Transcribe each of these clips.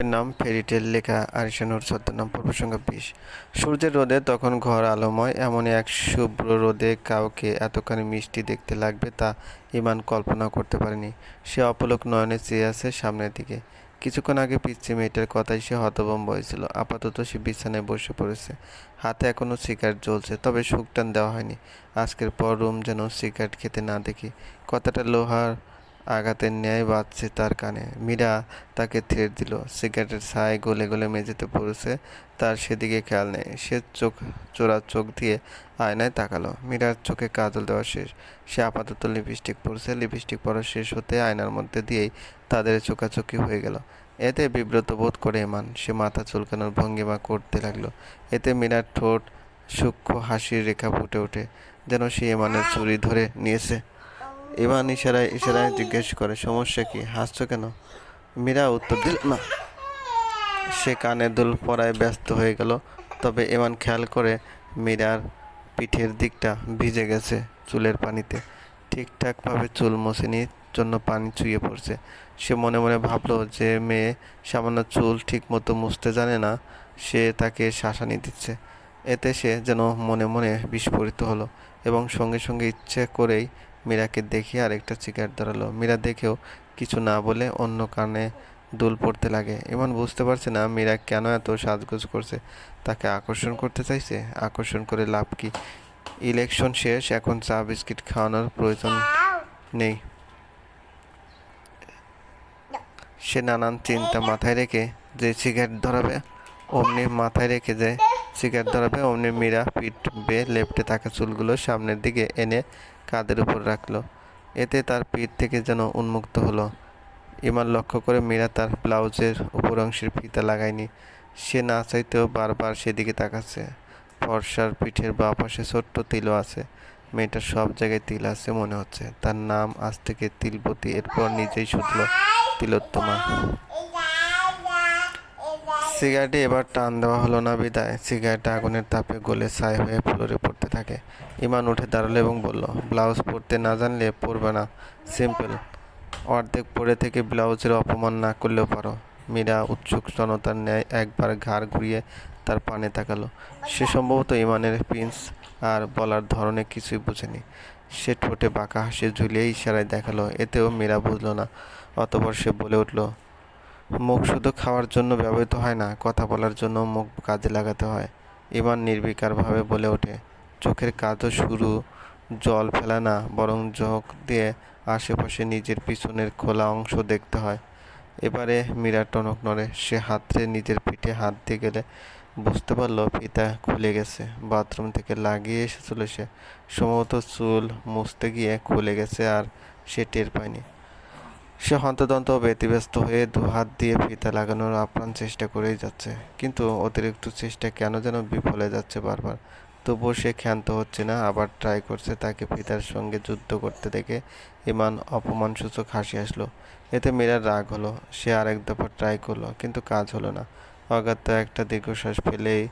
এর নাম ফেরিটেল লেখা আরিশানুর ছদ্মনাম পর্ব সংখ্যা বিশ। সূর্যের রোদে তখন ঘর আলোময়, এমনই এক শুভ্র রোদে কাউকে এতখানি মিষ্টি দেখতে লাগবে তা ইমান কল্পনা করতে পারেনি। সে অপলক নয়নে চেয়ে আছে সামনের দিকে। কিছুক্ষণ আগে পিচ্ছি মেয়েটার কথাই সে হতভম্ব হয়েছিল। আপাতত সে বিছানায় বসে পড়েছে। হাতে এখনও সিগারেট জ্বলছে, তবে সুখটান দেওয়া হয়নি। আজকের পর রুম যেন সিগারেট খেতে না দেখি। কথাটা লোহার আঘাতের ন্যায় বাজছে তার কানে। মীরা তাকে থের দিল। সিগারেটের ছায় গলে গলে মেঝেতে পড়েছে, তার সেদিকে খেয়াল নেই। সে চোখ চোরা চোখ দিয়ে আয়নায় তাকালো। মীরার চোখে কাজল দেওয়া শেষ। সে আপাতত লিপস্টিক পরছে। লিপস্টিক পরা শেষ হতে আয়নার মধ্যে দিয়েই তাদের চোখাচোখি হয়ে গেল। এতে বিব্রত বোধ করে এমান। সে মাথা চুলকানোর ভঙ্গিমা করতে লাগল। এতে মীরার ঠোঁট সূক্ষ্ম হাসির রেখা ফুটে ওঠে, যেন সে এমানের চুরি ধরে নিয়েছে। ইমান ইশারায় ইশারায় জিজ্ঞেস করে, সমস্যা কি? হাসছো কেন? মীরা উত্তর দিল, না। সে কানের দুল পরায় ব্যস্ত হয়ে গেল। তবে ইমান খেয়াল করে মীরার পিঠের দিকটা ভিজে গেছে চুলের পানিতে। ঠিকঠাকভাবে চুল মোছেনি জন্য পানি চুইয়ে পড়ছে। সে মনে মনে ভাবলো যে মেয়ে সামান্য চুল ঠিক মতো মুছতে জানে না, সে তাকে শাসানি দিচ্ছে। এতে সে যেন মনে মনে বিস্ফোরিত হলো এবং সঙ্গে সঙ্গে ইচ্ছে করেই মীরাকে দেখে আরেকটা সিগারেট ধরালো। মীরা দেখেও কিছু না বলে অন্য কানে দুল পড়তে লাগে। এমন বুঝতে পারছে না মীরা কেন এত সাজগোজ করছে। তাকে আকর্ষণ করতে চাইছে? আকর্ষণ করে লাভ কি? ইলেকশন শেষ, এখন চা, বিস্কিট খাওয়ানোর প্রয়োজন নেই। সে নানান চিন্তা মাথায় রেখে যে সিগারেট ধরাবে, অমনি মাথায় রেখে যে সিগারেট ধরাবে, অমনি মীরা পিঠ বেয়ে লেপটে থাকা চুলগুলো সামনের দিকে এনে কাঁধের উপর রাখল। এতে তার পিঠ থেকে যেন উন্মুক্ত হলো। ইমান লক্ষ্য করে মীরা তার ব্লাউজের উপর অংশের ফিতা লাগায়নি। সে না চাইতেও বারবার সেদিকে তাকাচ্ছে। ফর্সার পিঠের বা পাশে ছোট্ট তিলও আছে। মেয়েটার সব জায়গায় তিল আছে মনে হচ্ছে। তার নাম আজ থেকে তিলপতি এরপর নিজেই শুধলো তিলোত্তমা। সিগারেটে এবার টান দেওয়া হলো না বিদায়। সিগারেট আগুনের তাপে গলে ছাই হয়ে ফ্লোরে পড়তে থাকে। ইমান উঠে দাঁড়াল এবং বলল, ব্লাউজ পরতে না জানলে পরবে না। সিম্পল। অর্ধেক পরে থেকে ব্লাউজের অপমান না করলেও পারো। মীরা উৎসুক জনতার ন্যায় একবার ঘাড় ঘুরিয়ে তার পানে তাকালো। সে সম্ভবত ইমানের প্রিন্স, আর বলার ধরনে কিছুই বোঝেনি। সে ঠোঁটে বাঁকা হাসি ঝুলিয়ে ইশারায় দেখাল, এতেও মীরা বুঝলো না। অতপর সে বলে উঠল মুখ শুধু খাওয়ার জন্য ব্যবহৃত হয় না, কথা বলার জন্য মুখ কাজে লাগাতে হয়। ইমান নির্বিকারভাবে বলে ওঠে, চোখের কাজও শুরু, জল ফেলা না, বরং চোখ দিয়ে আশেপাশে নিজের পিছনের খোলা অংশ দেখতে হয়। এবারে মীরা টনক নড়ে, সে হাতরে নিজের পিঠে হাত দিয়ে গেলে বুঝতে পারল ফিতা খুলে গেছে, বাথরুম থেকে লাগিয়ে এসেছিল সে। সম্ভবত চুল মুছতে গিয়ে খুলে গেছে আর সে টের পায়নি। সে হন্তদন্ত ব্যতিব্যস্ত হয়ে দু হাত দিয়ে ফিতা লাগানোর আপ্রাণ চেষ্টা করেই যাচ্ছে। কিন্তু অতিরিক্ত চেষ্টা কেন যেন বিফলে যাচ্ছে বারবার। তবুও সে ক্ষান্ত হচ্ছে না, আবার ট্রাই করছে তাকে ফিতার সঙ্গে যুদ্ধ করতে দেখে ইমান অপমানসূচক হাসি আসলো। এতে মীরার রাগ হলো, সে আরেক দফা ট্রাই করল, কিন্তু কাজ হলো না। অগাত্য একটা দীর্ঘশ্বাস ফেলেই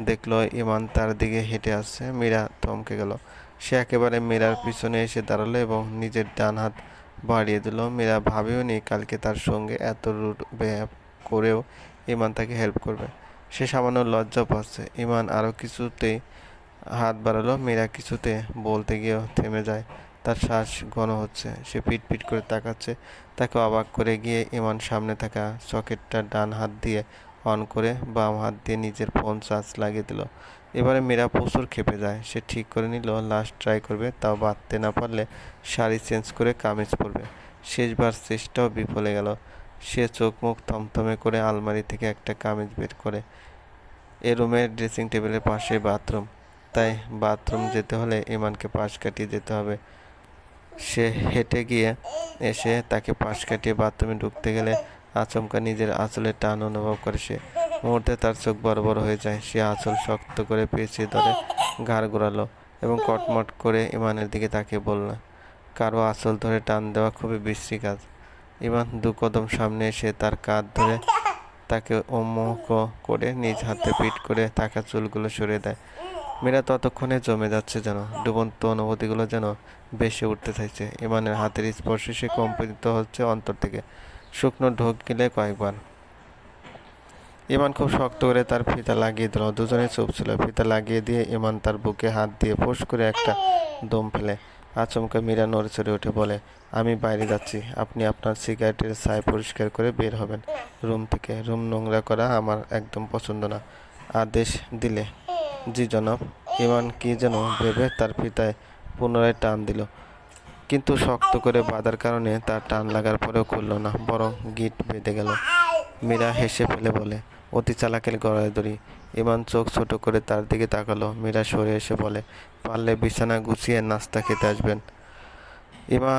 দেখল ইমান তার দিকে হেঁটে আসছে। মীরা থমকে গেল। সে একেবারে মীরার পিছনে এসে দাঁড়াল এবং নিজের ডান হাত বাড়িয়ে দিল। মীরা ভাবেও নি কালকে তার সঙ্গে এত রুট ব্যয় করেও ইমান তাকে হেল্প করবে। সে সামান্য লজ্জা পাচ্ছে। ইমান আরও কিছুতেই হাত বাড়ালো। মীরা কিছুতে বলতে গিয়েও থেমে যায়। তার শ্বাস ঘন হচ্ছে। সে পিট পিট করে তাকাচ্ছে। তাকে অবাক করে গিয়ে ইমান সামনে থাকা সকেটটা ডান হাত দিয়ে অন করে বাম হাত দিয়ে নিজের ফোন চার্জ লাগিয়ে দিল। এবারে মীরা প্রচুর খেপে যায়। সে ঠিক করে নিল লাস্ট ট্রাই করবে, তাও বাঁধতে না পারলে শাড়ি চেঞ্জ করে কামিজ পরবে। শেষবার চেষ্টাও বিফলে গেল। সে চোখ মুখ থমথমে করে আলমারি থেকে একটা কামিজ বের করে এ রুমের ড্রেসিং টেবিলের পাশে বাথরুম তাই বাথরুম যেতে হলে ইমানকে পাশ কাটিয়ে যেতে হবে। সে হেঁটে গিয়ে এসে তাকে পাশ কাটিয়ে বাথরুমে ঢুকতে গেলে আচমকা নিজের আঁচলের টান অনুভব করে সে। মুহূর্তে তার চোখ বড় বড় হয়ে যায়। সে আঁচল শক্ত করে পেঁচিয়ে ধরে ঘাড় ঘোরালো এবং কটমট করে ইমানের দিকে তাকিয়ে বলল, কারও আঁচল ধরে টান দেওয়া খুবই বিশ্রী কাজ। ইমান দু কদম সামনে এসে তার কাঁধ ধরে তাকে অমোক করে নিজ হাতে পিট করে থাকা চুলগুলো সরিয়ে দেয়। মীরা ততক্ষণে জমে যাচ্ছে যেন, ডুবন্ত অনুভূতিগুলো যেন বেশি উঠতে চাইছে ইমানের হাতের স্পর্শে সে কম্পিত হচ্ছে অন্তর থেকে। শুকনো ঢোক গেলে কয়েকবার। ইমান খুব শক্ত করে তার ফিতা লাগিয়ে দিল। দুজনে চুপ ছিল। ফিতা লাগিয়ে দিয়ে ইমান তার বুকে হাত দিয়ে ফোঁস করে একটা দম ফেলে। আচমকা মীরা নড়ে চড়ে উঠে বলে, আমি বাইরে যাচ্ছি। আপনি আপনার সিগারেটের ছাই পরিষ্কার করে বের হবেন। রুম থেকে। রুম নোংরা করা আমার একদম পছন্দ না। আদেশ দিলে। জি জনাব। ইমান কি যেন ভেবে তার ফিতায় পুনরায় টান দিল। কিন্তু শক্ত করে বাঁধার কারণে তার টান লাগার পরেও খুলল না, বরং গিট বেঁধে গেল। মীরা হেসে ফেলে বলে অতি চালাকের গড়ায় দড়ি ইমান চোখ ছোট করে তার দিকে তাকালো। মীরা সরে এসে বলে, পারলে বিছানা গুছিয়ে নাস্তা খেতে আসবেন। ইমা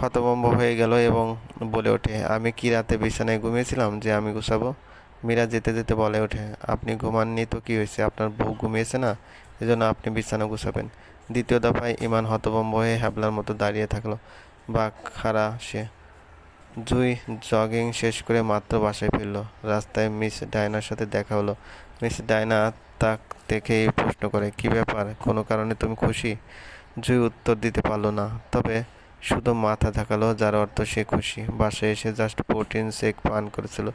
হতভম্ব হয়ে গেল এবং বলে ওঠে, আমি কি রাতে বিছানায় ঘুমিয়েছিলাম যে আমি গুছাবো? মীরা যেতে যেতে বলে ওঠে, আপনি ঘুমাননি তো কী হয়েছে? আপনার বউ ঘুমিয়েছে না? এজন্য আপনি বিছানা গুছাবেন। দ্বিতীয় দফায় ইমান হতভম্ব হয়ে হ্যাবলার মতো দাঁড়িয়ে থাকল। বা খাড়া সে জুই জগিং শেষ করে মাত্র বাসায় ফিরল। রাস্তায় মিস ডায়নার সাথে দেখা হলো। মিস ডায়না তাক দেখেই প্রশ্ন করে, কি ব্যাপার? কোনো কারণে তুমি খুশি? জুই উত্তর দিতে পারল না। তবে শুধু মাথা ধাকালো যার অর্থ সে খুশি। বাসায় এসে জাস্ট প্রোটিন শেক পান করেছিল।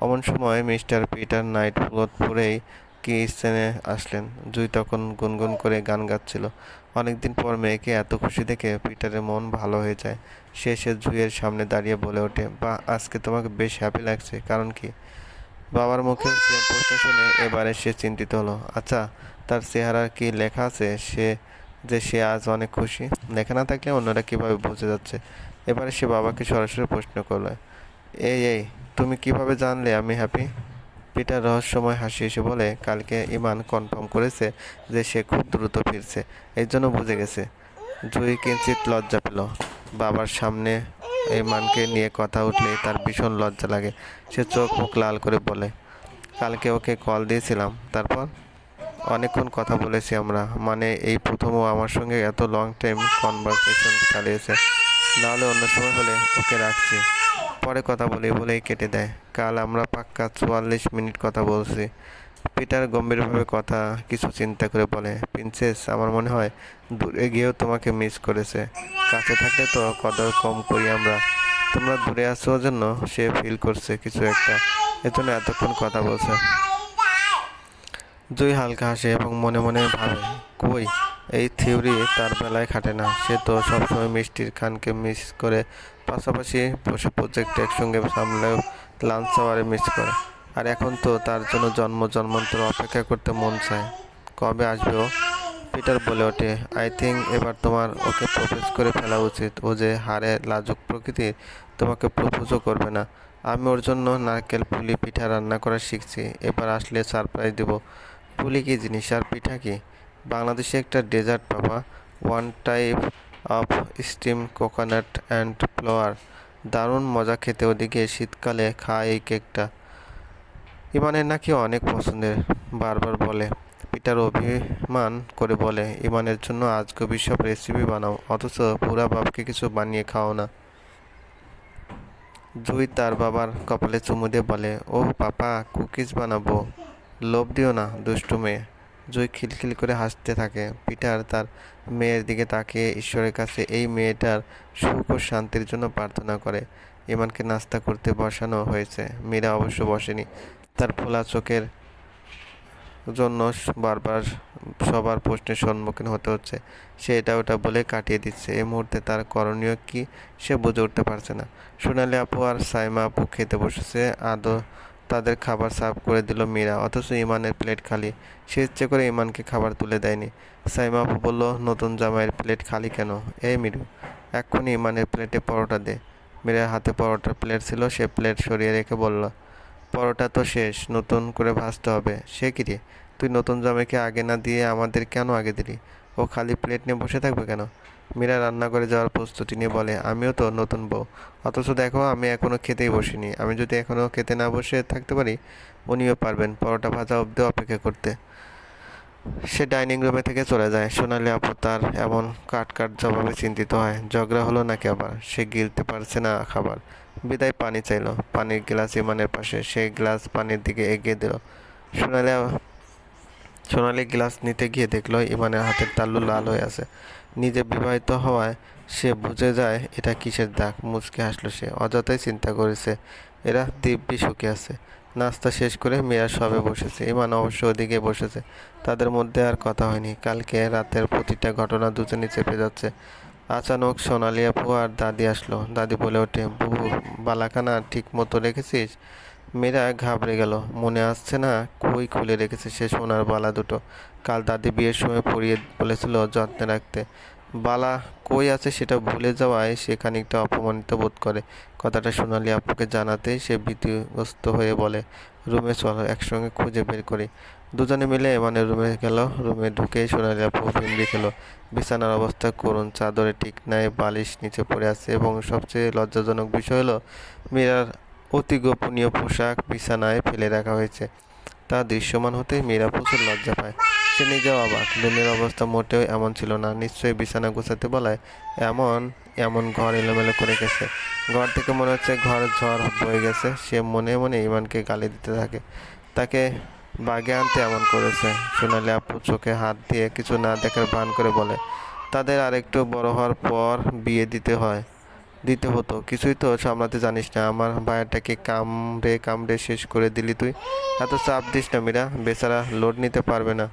অমন সময় মিস্টার পিটার নাইট পরেই কি স্থানে আসলেন। জুই তখন গুনগুন করে গান গাচ্ছিল। অনেকদিন পর মেয়েকে এত খুশি দেখে পিটারের মন ভালো হয়ে যায়। সে এসে জুইয়ের সামনে দাঁড়িয়ে বলে ওঠে, বা, আজকে তোমাকে বেশ হ্যাপি লাগছে। কারণ কি? বাবার মুখে সে প্রশ্ন শুনে এবারে সে চিন্তিত হলো আচ্ছা তার চেহারার কি লেখা আছে? সে যে সে আজ অনেক খুশি? লেখা না থাকলে অন্যরা কীভাবে বুঝে যাচ্ছে? এবারে সে বাবাকে সরাসরি প্রশ্ন করল, এই এই, তুমি কীভাবে জানলে আমি হ্যাপি পিটার রহস্যময় হাসি এসে বলে, কালকে ইমান কনফার্ম করেছে যে সে খুব দ্রুত ফিরছে। এই জন্য বুঝে গেছে। জুই কিঞ্চিত লজ্জা পেল। বাবার সামনে ইমানকে নিয়ে কথা উঠলেই তার ভীষণ লজ্জা লাগে। সে চোখ মুখ লাল করে বলে, কালকে ওকে কল দিয়েছিলাম। তারপর? অনেকক্ষণ কথা বলেছি আমরা। মানে এই প্রথম ও আমার সঙ্গে এত লং টাইম কনভারসেশন চালিয়েছে। নাহলে অন্য সময় হলে ওকে রাখছি। পরে কথা বলি, বলেই কেটে দেয়। কাল আমরা পাক্কা চুয়াল্লিশ মিনিট কথা বলছি। পিটার গম্ভীরভাবে কথা, কিছু চিন্তা করে বলে, প্রিন্সেস, আমার মনে হয় দূরে গিয়েও তোমাকে মিস করেছে। কাছে থাকলে তো কদর কম করি আমরা। তোমরা দূরে আসো জন্য সে ফিল করছে কিছু একটা। এজন্য এতক্ষণ কথা বলছে। জুই হালকা হাসে এবং মনে মনে ভাবে, কই? এই থিওরি তার বেলায় খাটে না। সে তো সবসময় মিষ্টির খানকে মিস করে, পাশাপাশি প্রজেক্ট একসঙ্গে সামলেও লাঞ্চ আওয়ারে মিস করে। আর এখন তো তার জন্য জন্ম জন্মান্তর অপেক্ষা করতে মন চায়। কবে আসবে ও? পিটার বলে ওঠে আই থিঙ্ক এবার তোমার ওকে প্রপোজ করে ফেলা উচিত। ও যে হারে লাজুক প্রকৃতির, তোমাকে প্রপোজও করবে না। আমি ওর জন্য নারকেল পুলি পিঠা রান্না করা শিখছি। এবার আসলে সারপ্রাইজ দেবো। পুলি কি জিনিস? আর পিঠা কি? বাংলাদেশে একটা ডেজার্ট পাবা one type of steam coconut and flour দারুণ মজা খেতে ওদিকে, শীতকালে খায় এই কেকটা। ইমানের নাকি অনেক পছন্দের, বারবার বলে। পিটার অভিমান করে বলে, ইমানের জন্য আজকে সব রেসিপি বানাও, অথচ পুরা বাপকে কিছু বানিয়ে খাও না। জুই তার বাবার কপালে চুমু দিয়ে বলে ও পাপা কুকিজ বানাবো। লোভ দিও না, দুষ্টু মেয়ে। জুই খিলখিল করে হাসতে থাকে। পিটার তার মেয়ের দিকে তাকিয়ে ঈশ্বরের কাছে এই মেয়েটার সুখ ও শান্তির জন্য প্রার্থনা করে। ইমানকে নাস্তা করতে বসানো হয়েছে। মীরা অবশ্য বসেনি। তার ফোলা চোখের জন্য বারবার সবার প্রশ্নের সম্মুখীন হতে হচ্ছে। সে এটা ওটা বলে কাটিয়ে দিচ্ছে। এই মুহূর্তে তার করণীয় কি সে বুঝে উঠতে পারছে না। সোনালি আপু আর সাইমা আপু খেতে বসেছে আদৌ তাদের খাবার সার্ভ করে দিল মীরা, অথচ ইমানের প্লেট খালি। সে ইচ্ছে করে ইমানকে খাবার তুলে দেয়নি। সাইমা আপু বলল, নতুন জামাইয়ের প্লেট খালি কেন? এই মিরু, এক্ষুনি ইমানের প্লেটে পরোটা দে। মীরার হাতে পরোটার প্লেট ছিল, সে প্লেট সরিয়ে রেখে বলল, পরোটা তো শেষ, নতুন করে ভাজতে হবে। সে কিরে তুই নতুন জামাইকে আগে না দিয়ে আমাদের কেন আগে দিলি? ও খালি প্লেট নিয়ে বসে থাকবে কেন? মীরা রান্না করে যাওয়ার প্রস্তুতি নিয়ে বলে, আমিও তো নতুন বউ। অথচ দেখো, আমি এখনও খেতেই বসিনি। আমি যদি এখনও খেতে না বসে থাকতে পারি, উনিও পারবেন পরোটা ভাজা অবধি অপেক্ষা করতে। সে ডাইনিং রুমে থেকে চলে যায়। সোনালি আপু তার এমন কাট কাট জবাবে চিন্তিত হয়। ঝগড়া হলো নাকি আবার? সে গিলতে পারছে না খাবার। বিদায় পানি চাইলো। পানির গ্লাস ইমানের পাশে। সেই গ্লাস পানির দিকে এগিয়ে দিল। সোনালি সোনালি গ্লাস নিতে গিয়ে দেখল ইমানের হাতের তাল্লু লাল হয়ে আছে। নিজে বিবাহিত হওয়ায় সে বুঝে যায়, এটা কিসের দাগ? মুচকে হাসলো সে। অযথাই চিন্তা করেছে, এরা দিব্যি সুখে আছে। নাস্তা শেষ করে মেয়েরা সবে বসেছে। ইমান অবশ্য ওদিকে বসেছে। তাদের মধ্যে আর কথা হয়নি। কালকে রাতের প্রতিটা ঘটনা দুজনে চেপে যাচ্ছে। আচানক সোনালি আপু আর দাদি আসলো। দাদি বলে ওঠে, বুবু, বালাখানা ঠিক মতো রেখেছিস? মীরা ঘাবড়ে গেল। মনে আসছে না কই খুলে রেখেছে সে সোনার বালা দুটো। কাল দাদি বিয়ের সময় পরিয়ে বলেছিল যত্নে রাখতে। বালা কই আছে সেটা ভুলে যাওয়ায় সে খানিকটা অপমানিত বোধ করে। কথাটা সোনালি আপুকে জানাতেই সে ভীতিগ্রস্ত হয়ে বলে, রুমে চলো, একসঙ্গে খুঁজে বের করি। দুজনে মিলে মানে রুমে গেল। রুমে ঢুকেই সোনালি আপু ভিমড়ি খেলো। বিছানার অবস্থা করুন চাদরে ঠিক নাই, বালিশ নিচে পড়ে আছে এবং সবচেয়ে লজ্জাজনক বিষয় হলো, মীরার অতি গোপনীয় পোশাক বিছানায় ফেলে রাখা হয়েছে। তা দৃশ্যমান হতেই মীরা প্রচুর লজ্জা পায়। সে নিজেও অবাক। রুমের অবস্থা মোটেও এমন ছিল না। নিশ্চয়ই বিছানা গোছাতে বলায় এমন এমন ঘর এলোমেলো করে গেছে। ঘর থেকে মনে হচ্ছে ঘর ঝড় বয়ে গেছে। সে মনে মনে ইমানকে গালি দিতে থাকে। তাকে বাগে আনতে এমন করেছে। সোনালি আপু চোখে হাত দিয়ে কিছু না দেখার ভান করে বলে, তাদের আরেকটু বড় হওয়ার পর বিয়ে দিতে হয়। দিতে হতো। কিছুই তো সামলাতে জানিস না। আমার ভাইয়াটাকে কামড়ে কামড়ে শেষ করে দিলি তুই। এত চাপ দিস না মীরা। বেচারা লোড নিতে পারবে না।